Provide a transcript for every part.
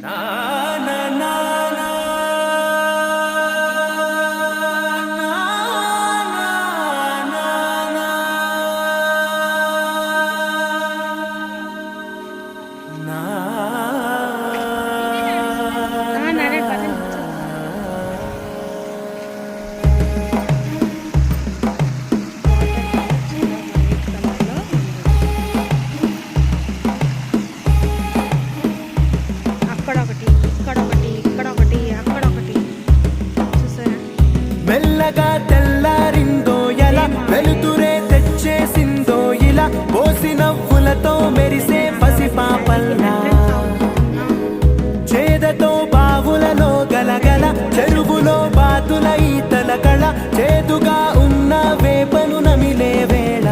나 చేదతో బావులలో గలగల చెరువులో బాతుల ఈతల కళ చేదుగా ఉన్న వేపను నమిలే వేళ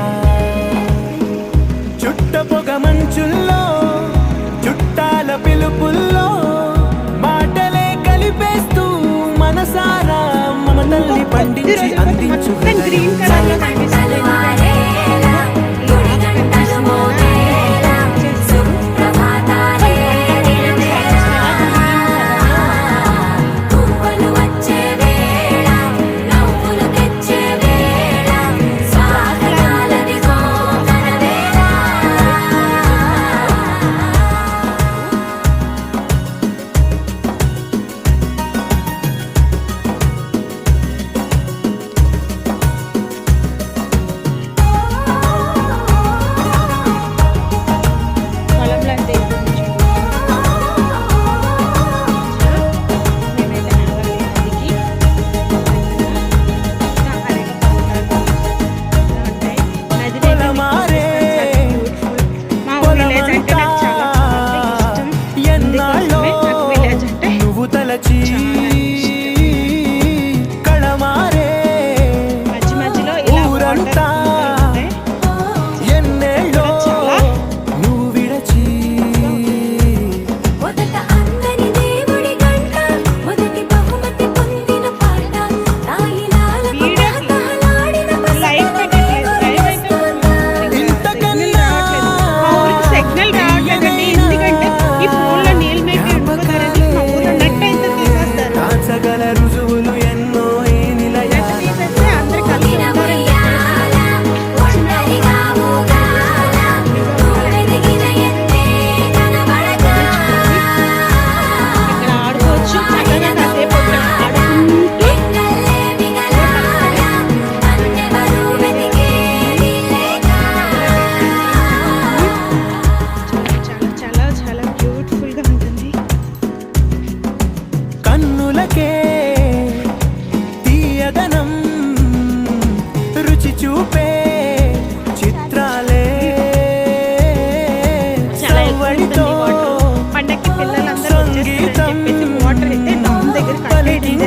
చుట్ట పొగ మంచుల్లో చుట్టాల పిలుపుల్లో మాటలే కలిపేస్తూ మనసారా మమతల్ని పండించి అందించు cantar.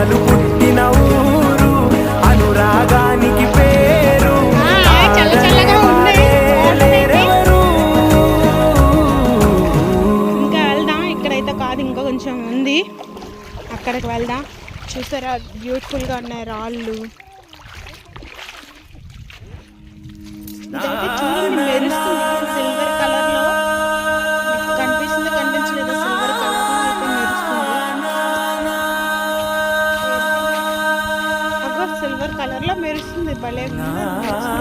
ప్రేమలు పుట్టిన ఊరు అనురాగానికి పేరు. ఇంకా వెళ్దాం. ఇక్కడైతే కాదు ఇంకా కొంచెం ఉంది. అక్కడికి వెళ్దాం. చూసారా? బ్యూటిఫుల్గా ఉన్నాయి రాళ్ళు. మెరుస్తుంది. Ah.